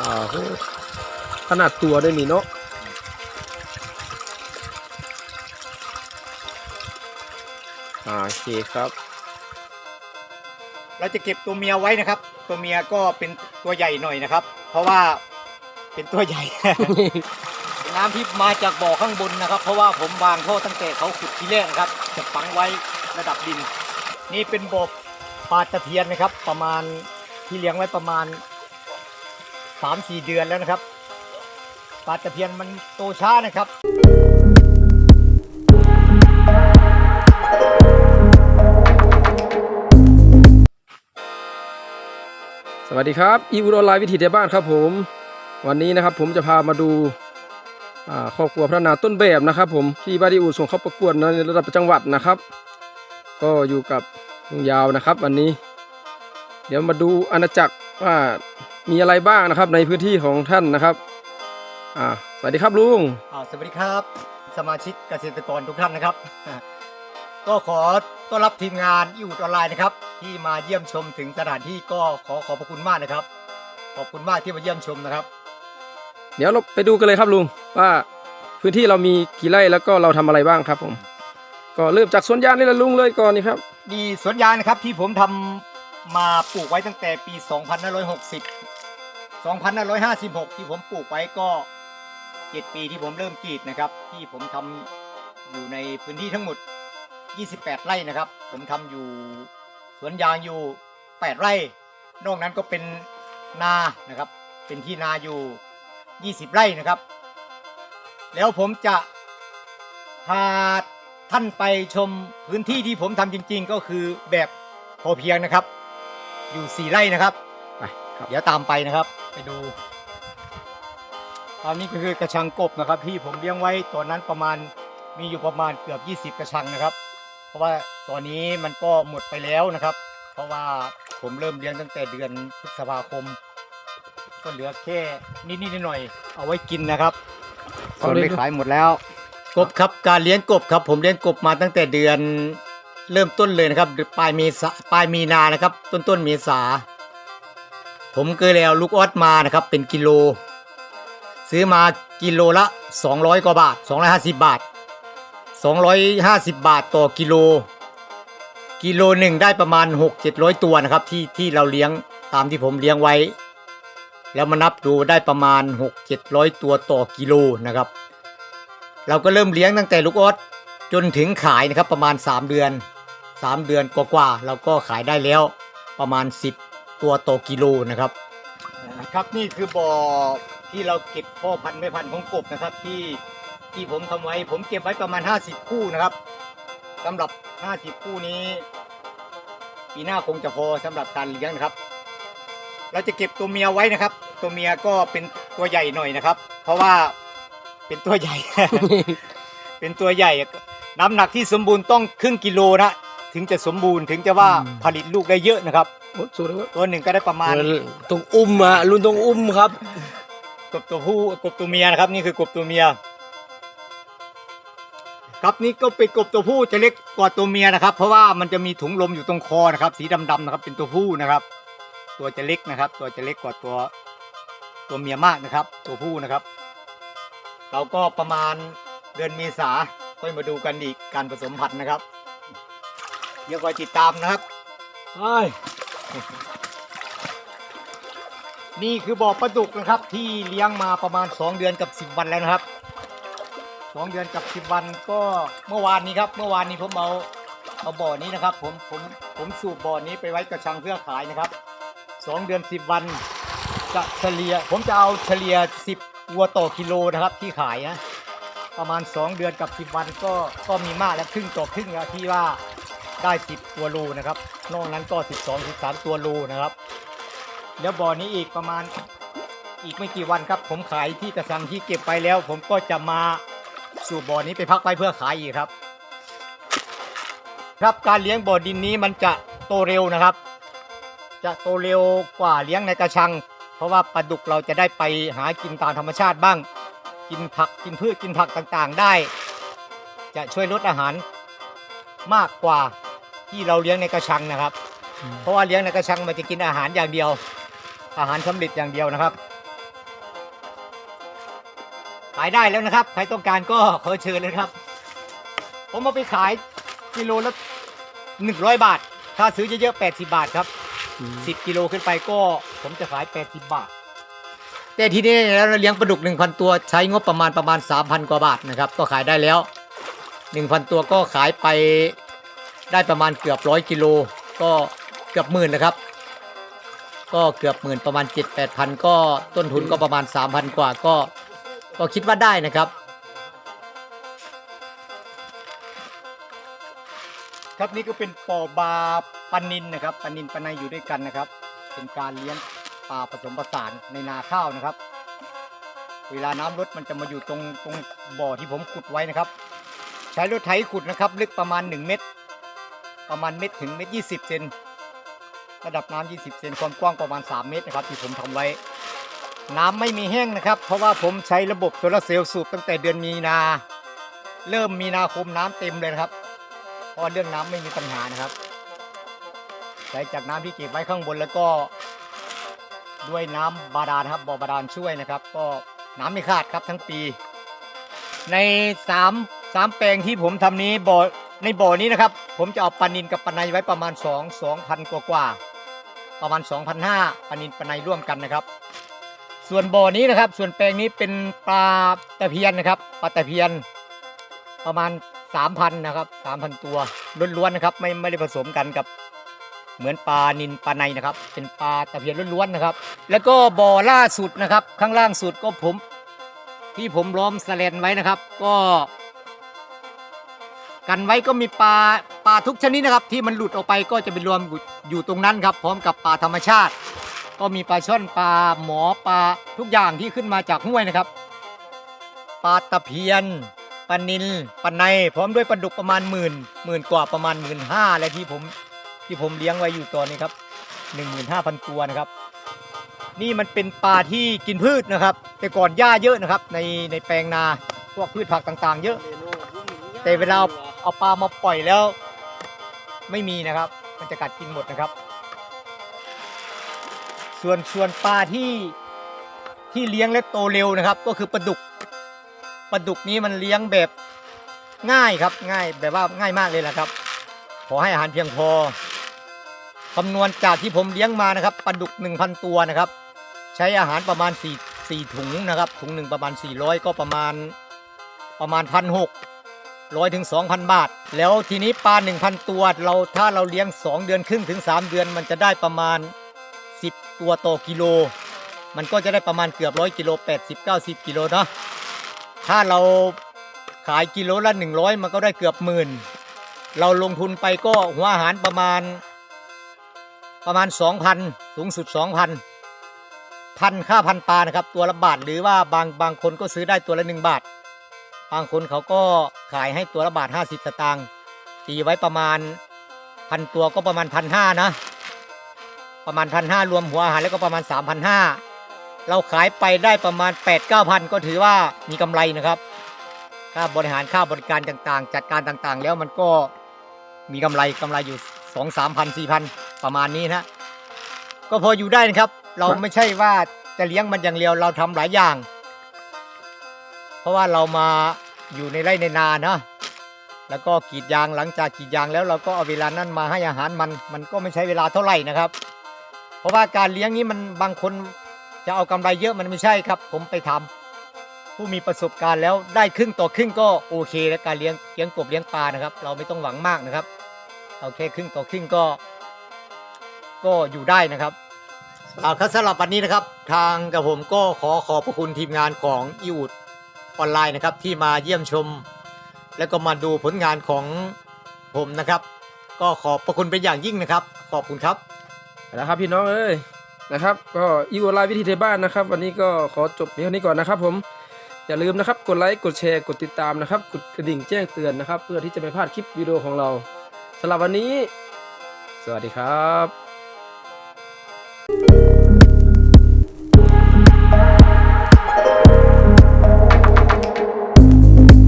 อ่าโหขนาดตัวด้วยนี่เนาะอ่าโอเคครับ เราจะเก็บตัวเมียไว้นะครับ ตัวเมียก็เป็นตัวใหญ่หน่อยนะครับ เพราะว่าเป็นตัวใหญ่ น้ำที่มาจากบ่อข้างบนนะครับ เพราะว่าผมวางท่อตั้งแต่เขาขุดทีแรกนะครับ จะฝังไว้ระดับดิน นี่เป็นบ่อปลาตะเพียนนะครับ ประมาณที่เลี้ยงไว้ประมาณ สามสี่เดือนแล้วนะครับปลาตะเพียนมันโตช้านะครับสวัสดีครับอีอุดออนไลน์วิถีเดียบ้านครับผม วันนี้นะครับผมจะพามาดูครอบครัวพระนาต้นแบบนะครับ ผมที่บ้านดีอูส่งเข้าประกวดในระดับจังหวัดนะครับ ก็อยู่กับลุงยาวนะครับ วันนี้ เดี๋ยวมาดูอาณาจักรว่า มีอะไรบ้างนะครับในพื้นที่ของท่านนะครับอ่าสวัสดีครับลุงอ่าสวัสดีครับ สมาชิกเกษตรกรทุกท่านนะครับ ก็ขอต้อนรับทีมงานอิวออนไลน์นะครับ ที่มาเยี่ยมชมถึงสถานที่ก็ขอขอบพระคุณมากนะครับ ขอบคุณมากที่มาเยี่ยมชมนะครับ เดี๋ยวเราไปดูกันเลยครับลุงว่าพื้นที่เรามีกี่ไร่แล้วก็เราทำอะไรบ้างครับผม ก็เริ่มจากสวนยางนี่แหละลุงเลยก่อนนี่ครับมีสวนยางนะครับที่ผมทำมาปลูกไว้ตั้งแต่ปี 2560 2556 ที่ผมปลูกไว้ก็ 7 ปีที่ผมเริ่มกรีดนะครับ ที่ผมทำอยู่ในพื้นที่ทั้งหมด 28 ไร่นะครับ ผมทำอยู่สวนยางอยู่ 8 ไร่ นอกนั้นก็เป็นนานะครับ เป็นที่นาอยู่ 20 ไร่นะครับ แล้วผมจะพาท่านไปชมพื้นที่ที่ผมทำจริง ๆ ก็คือแบบพอเพียงนะครับ อยู่ 4 ไร่นะครับไปครับเดี๋ยวตามไปนะครับ ไปดูตอนนี้ก็คือกระชังกบนะครับที่ผมเลี้ยงไว้ตอนนั้นประมาณมีอยู่ประมาณเกือบ 20 กระชังนะครับ เพราะว่าตอนนี้มันก็หมดไปแล้วนะครับ เพราะว่าผมเริ่มเลี้ยงตั้งแต่เดือนพฤษภาคม ก็เหลือแค่นิดๆหน่อยๆเอาไว้กินนะครับตอนนี้ขายหมดแล้ว กบครับการเลี้ยงกบครับ ผมเลี้ยงกบมาตั้งแต่เดือนเริ่มต้นเลยนะครับปลายเมษาปลายมีนานะครับ ต้นต้นเมษา ผมเคยแล้วลูกออสมานะครับเป็นกิโล ซื้อมากิโลละ 200 กว่าบาท 250 บาท 250 บาทต่อกิโล กิโลหนึ่งได้ประมาณ 6-700 ตัวนะครับที่ที่เราเลี้ยงตามที่ผมเลี้ยงไว้ แล้วมานับดูได้ประมาณ 6-700 ตัวต่อกิโลนะครับ เราก็เริ่มเลี้ยงตั้งแต่ลูกออสจนถึงขายนะครับประมาณ 3 เดือน 3 เดือนกว่าๆเราก็ขายได้แล้วประมาณ 10 ตัวต่อกิโลนะครับ ครับนี่คือบ่อที่เราเก็บพ่อพันธุ์แม่พันธุ์ของกบนะครับ ที่ที่ผมทำไว้ ผมเก็บไว้ประมาณ 50 คู่นะครับสำหรับ 50 คู่นี้ ปีหน้าคงจะพอสำหรับการเลี้ยงนะครับ เราจะเก็บตัวเมียไว้นะครับ ตัวเมียก็เป็นตัวใหญ่หน่อยนะครับ เพราะว่าเป็นตัวใหญ่ เป็นตัวใหญ่ น้ำหนักที่สมบูรณ์ต้องครึ่งกิโลนะ ถึงจะสมบูรณ์ถึงจะว่าอืมผลิตลูกได้เยอะนะครับโอ้สุดเลยตัวหนึ่งก็ได้ประมาณต้องอุ้มอะรุ่นต้องอุ้มครับ กบตัวผู้กบตัวเมียนะครับ นี่คือกบตัวเมีย ครับนี่ก็เป็นกบตัวผู้จะเล็กกว่าตัวเมียนะครับ เพราะว่ามันจะมีถุงลมอยู่ตรงคอนะครับ สีดำๆนะครับ เป็นตัวผู้นะครับ ตัวจะเล็กนะครับ ตัวจะเล็กกว่าตัวตัวเมียมากนะครับ ตัวผู้นะครับ เราก็ประมาณเดือนเมษาค่อยมาดูกันอีกการผสมพันธุ์นะครับเดี๋ยวคอยติดตามนะครับเฮ้ยนี่คือบ่อปลาดุกนะครับที่เลี้ยงมาประมาณ 2 เดือนกับ 10 วันแล้วนะครับ 2 เดือนกับ 10 วันก็เมื่อวานนี้ครับ เมื่อวานนี้ผมเอาเอาบ่อนี้นะครับ ผมผมผมสูบบ่อนี้ไปไว้กระชังเพื่อขายนะครับ 2 เดือน 10 วันจะเฉลี่ยผมจะเอาเฉลี่ย 10วัวต่อกิโลนะครับที่ขายนะประมาณ 2 เดือนกับ 10 วันก็ก็มีมากแล้วครึ่งต่อครึ่งแล้วที่ว่า ได้10ตัวโลนะครับ นอกนั้นก็ 12 13 ตัวโลนะครับ แล้วบ่อนี้อีกประมาณอีกไม่กี่วันครับ ผมขายที่กระชังที่เก็บไปแล้ว ผมก็จะมาสู่บ่อนี้ไปพักไว้เพื่อขายอีกครับ ครับการเลี้ยงบ่อดินนี้มันจะโตเร็วนะครับ จะโตเร็วกว่าเลี้ยงในกระชัง เพราะว่าปลาดุกเราจะได้ไปหากินตามธรรมชาติบ้าง กินผักกินพืชกินผักต่างๆได้ จะช่วยลดอาหารมากกว่า ที่เราเลี้ยงในกระชังนะครับ เพราะว่าเลี้ยงในกระชังมันจะกินอาหารอย่างเดียว อาหารสำเร็จอย่างเดียวนะครับ ขายได้แล้วนะครับ ใครต้องการก็ขอเชิญเลยครับ ผมเอาไปขายกิโลละหนึ่งร้อยบาท ถ้าซื้อเยอะๆแปดสิบาทครับสิบกิโลขึ้นไปก็ผมจะขายแปดสิบบาทแต่ทีนี้แล้วเราเลี้ยงปลาดุกหนึ่งพันตัวใช้งบประมาณประมาณสามพันกว่าบาทนะครับ ก็ขายได้แล้วหนึ่งพันตัวก็ขายไป ได้ประมาณเกือบร้อยกิโลก็เกือบหมื่นนะครับ ก็เกือบหมื่นประมาณเจ็ดแปดพันก็ต้นทุนก็ประมาณสามพันกว่าก็ก็คิดว่าได้นะครับ ครับนี่ก็เป็นปอบาปลานินนะครับปานินปลาในอยู่ด้วยกันนะครับ เป็นการเลี้ยงปลาผสมผสานในนาข้าวนะครับ เวลาน้ำลดมันจะมาอยู่ตรงตรงบ่อที่ผมขุดไว้นะครับ ใช้รถไถขุดนะครับ ลึกประมาณ 1 เมตร ประมาณเมตรถึงเมตรยี่สิบเซนระดับน้ำ20 เซนความกว้างประมาณ 3 เมตรนะครับที่ผมทำไว้ น้ำไม่มีแห้งนะครับ เพราะว่าผมใช้ระบบโซลาร์เซลล์สูบตั้งแต่เดือนมีนา เริ่มมีนาคมน้ำเต็มเลยครับ เพราะเรื่องน้ำไม่มีปัญหานะครับใช้จากน้ำที่เก็บไว้ข้างบนแล้วก็ด้วยน้ำบาดาลครับบ่อบาดาลช่วยนะครับ ก็น้ำไม่ขาดครับทั้งปี ในสามสามแปลงที่ผมทำนี้บ่อ ในบ่อนี้นะครับ ผมจะเอาปลานินกับปลาในไว้ประมาณ 2 2,000 กว่ากว่าประมาณ 2,500ปลานินปลาในร่วมกันนะครับ ส่วนบ่อนี้นะครับ ส่วนแปลงนี้เป็นปลาตะเพียนนะครับปลาตะเพียน ประมาณ 3,000นะครับ3,000 ตัวล้วนๆนะครับ ไม่ไม่ได้ผสมกันกับเหมือนปลานินปลาในนะครับ เป็นปลาตะเพียนล้วนๆนะครับ แล้วก็บ่อล่าสุดนะครับ ข้างล่างสุดก็ผม ที่ผมล้อมสแลนไว้นะครับ ก็ กันไว้ก็มีปลาปลาทุกชนิดนะครับ ที่มันหลุดออกไปก็จะไปรวมอยู่ตรงนั้นครับ พร้อมกับปลาธรรมชาติ ก็มีปลาช่อนปลาหมอปลาทุกอย่างที่ขึ้นมาจากห้วยนะครับปลาตะเพียนปลานิลปลาในพร้อมด้วยปลาดุกประมาณหมื่นหมื่นกว่าประมาณหมื่นห้าอะไรที่ผมที่ผมเลี้ยงไว้อยู่ตอนนี้ครับหนึ่งหมื่นห้าพันตัวนะครับ นี่มันเป็นปลาที่กินพืชนะครับ แต่ก่อนหญ้าเยอะนะครับ ในในแปลงนาพวกพืชผักต่างๆ เยอะ แต่เวลา เอาปลามาปล่อยแล้ว ไม่มีนะครับ มันจะกัดกินหมดนะครับ ส่วนส่วนปลาที่ที่เลี้ยงและโตเร็วนะครับ ก็คือปลาดุกปลาดุกนี้มันเลี้ยงแบบง่ายครับง่ายแบบว่าง่ายมากเลยแหละครับ ขอให้อาหารเพียงพอคำนวณจากที่ผมเลี้ยงมานะครับปลาดุก 1,000 ตัวนะครับ ใช้อาหารประมาณ 4 4ถุงนะครับ ถุงหนึ่งประมาณ 400 ก็ประมาณประมาณพันหก ร้อยถึงสองพันบาท แล้วทีนี้ปลาหนึ่งพันตัว เราถ้าเราเลี้ยงสองเดือนครึ่งถึงสามเดือนมันจะได้ประมาณสิบตัวต่อกิโล มันก็จะได้ประมาณเกือบร้อยกิโลแปดสิบเก้าสิบกิโลเนาะถ้าเราขายกิโลละหนึ่งร้อยมันก็ได้เกือบหมื่น เราลงทุนไปก็หัวอาหารประมาณประมาณสองพันสูงสุดสองพันพันค่าพันปลานะครับ ตัวละบาทหรือว่าบางบางคนก็ซื้อได้ตัวละหนึ่งบาท บางคนเขาก็ขายให้ตัวละบาท50สตางค์ตีไว้ประมาณพันตัวก็ประมาณพันห้านะ ประมาณพันห้ารวมหัวอาหารแล้วก็ประมาณ 3,500 เราขายไปได้ประมาณ 8 9 0 0 0 ก็ถือว่ามีกำไรนะครับ ค่าบริหารค่าบริการต่างๆ จัดการต่างๆ แล้วมันก็มีกำไรกำไรอยู่ 2 3 0 0 0 4 0 0 0 ประมาณนี้นะ ก็พออยู่ได้นะครับ เราไม่ใช่ว่าจะเลี้ยงมันอย่างเดียวเราทำหลายอย่าง เพราะว่าเรามาอยู่ในไร่ในนาเนาะแล้วก็กรีดยางหลังจากกรีดยางแล้วเราก็เอาเวลานั้นมาให้อาหารมันมันก็ไม่ใช้เวลาเท่าไหร่นะครับ เพราะว่าการเลี้ยงนี้มันบางคนจะเอากำไรเยอะมันไม่ใช่ครับ ผมไปทำผู้มีประสบการณ์แล้วได้ครึ่งต่อครึ่งก็โอเคแล้วการเลี้ยงเลี้ยงกบเลี้ยงปลานะครับ เราไม่ต้องหวังมากนะครับเอาแค่ครึ่งต่อครึ่งก็ ก็อยู่ได้นะครับเอาครับสำหรับวันนี้นะครับ ทางกับผมก็ขอขอบพระคุณทีมงานของอีวูด ออนไลน์นะครับที่มาเยี่ยมชม แล้วก็มาดูผลงานของผมนะครับ ก็ขอบพระคุณเป็นอย่างยิ่งนะครับ ขอบคุณครับนะครับพี่น้องเอ้ยนะครับ ก็อีโอไลน์วิธีไทยบ้านนะครับ วันนี้ก็ขอจบเพียงนี้ก่อนนะครับ ผมอย่าลืมนะครับกดไลค์กดแชร์กดติดตามนะครับกดกระดิ่งแจ้งเตือนนะครับ เพื่อที่จะไม่พลาดคลิปวิดีโอของเราสำหรับวันนี้ สวัสดีครับ